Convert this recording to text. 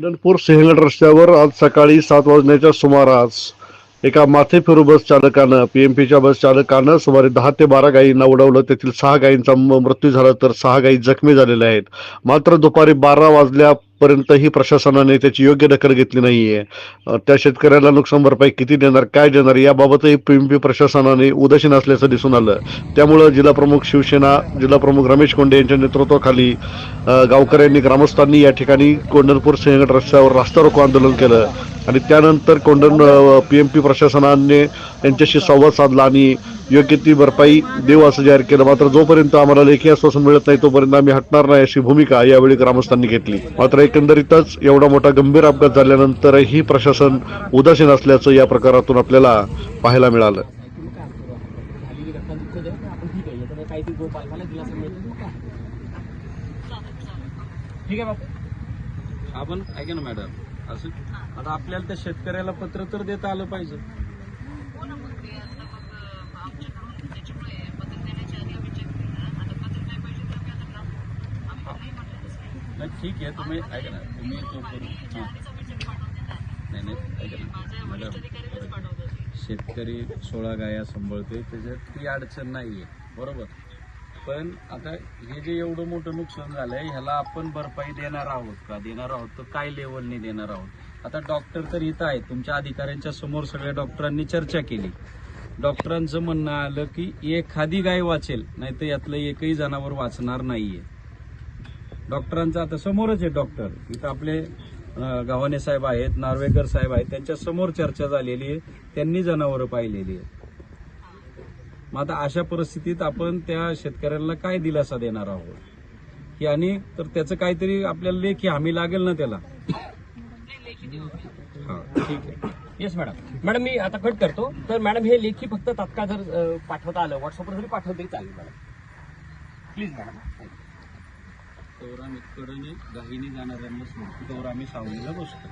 पंढरपूर सिंहगड रस्त्यावर आज सकाळी सात वाजण्याच्या सुमारास एका माथे फिरू बस चालकानं पीएमपीच्या बस चालकानं सुमारे दहा ते बारा गायींना उडवलं. तेथील सहा गायींचा मृत्यू झाला तर सहा गायी जखमी झालेल्या आहेत. मात्र दुपारी बारा वाजल्या वाजल्यापर्यंतही प्रशासनाने त्याची योग्य दखल घेतली नाहीये. त्या शेतकऱ्याला नुकसान भरपाई किती देणार काय देणार याबाबतही पीएमपी प्रशासनाने उदासीन असल्याचं दिसून आलं. त्यामुळं जिल्हा प्रमुख शिवसेना जिल्हा प्रमुख रमेश कोंडे यांच्या नेतृत्वाखाली गावकऱ्यांनी ग्रामस्थांनी या ठिकाणी कोंढरपूर सिंहगड रस्त्यावर रास्ता रोको आंदोलन केलं. आणि त्यानंतर कोंढण पी एम पी प्रशासनाने यांच्याशी संवाद साधला आणि योग्य ती भरपाई देऊ असं जाहीर केलं. मात्र जोपर्यंत आम्हाला लेखी आश्वासन मिळत नाही तोपर्यंत आम्ही हटणार नाही अशी भूमिका यावेळी ग्रामस्थांनी घेतली. मात्र एकंदरीतच एवढा मोठा गंभीर अपघात झाल्यानंतरही प्रशासन उदासीन असल्याचं या प्रकारातून आपल्याला पाहायला मिळालं. ठीक आहे ठीक बापू. आपण ऐका ना मॅडम. असं? आता आपल्याला त्या शेतकऱ्याला पत्र तर देता आलं पाहिजे. नाही ठीक आहे तुम्ही ऐका ना तुम्ही तो करू. नाही नाही ऐका ना. मॅडम शेतकरी सोळा गाया सांभाळते त्याच्यात ती अडचण नाही आहे बरोबर? पण आता हे जे एवढं मोठं नुकसान झालंय ह्याला आपण भरपाई देणार आहोत का? देणार आहोत तर काय लेवलने देणार आहोत? आता डॉक्टर तर इथं आहेत. तुमच्या अधिकाऱ्यांच्या समोर सगळ्या डॉक्टरांनी चर्चा केली. डॉक्टरांचं म्हणणं आलं की एखादी गाय वाचेल नाही तर यातलं एकही जनावर वाचणार नाहीये. डॉक्टरांचं आता समोरच आहे डॉक्टर इथं आपले गव्हाणे साहेब आहेत नार्वेकर साहेब आहेत त्यांच्यासमोर चर्चा झालेली आहे. त्यांनी जनावरं पाहिलेली आहेत. मग आता अशा परिस्थितीत आपण त्या शेतकऱ्यांना काय दिलासा देणार आहोत? की आणि तर त्याचं काहीतरी आपल्याला लेखी हमी लागेल ना त्याला? हा ठीक आहे. येस मॅडम मॅडम मी आता कट करतो. तर मॅडम हे लेखी फक्त तात्काळ जर पाठवता आलं व्हॉट्सअपवर जरी पाठवलं तरी चालेल मॅडम प्लीज मॅडम तोवर आम्ही कडने गाहीने जाणाऱ्यांना सोडतो तोवर आम्ही सावलीला बसतो.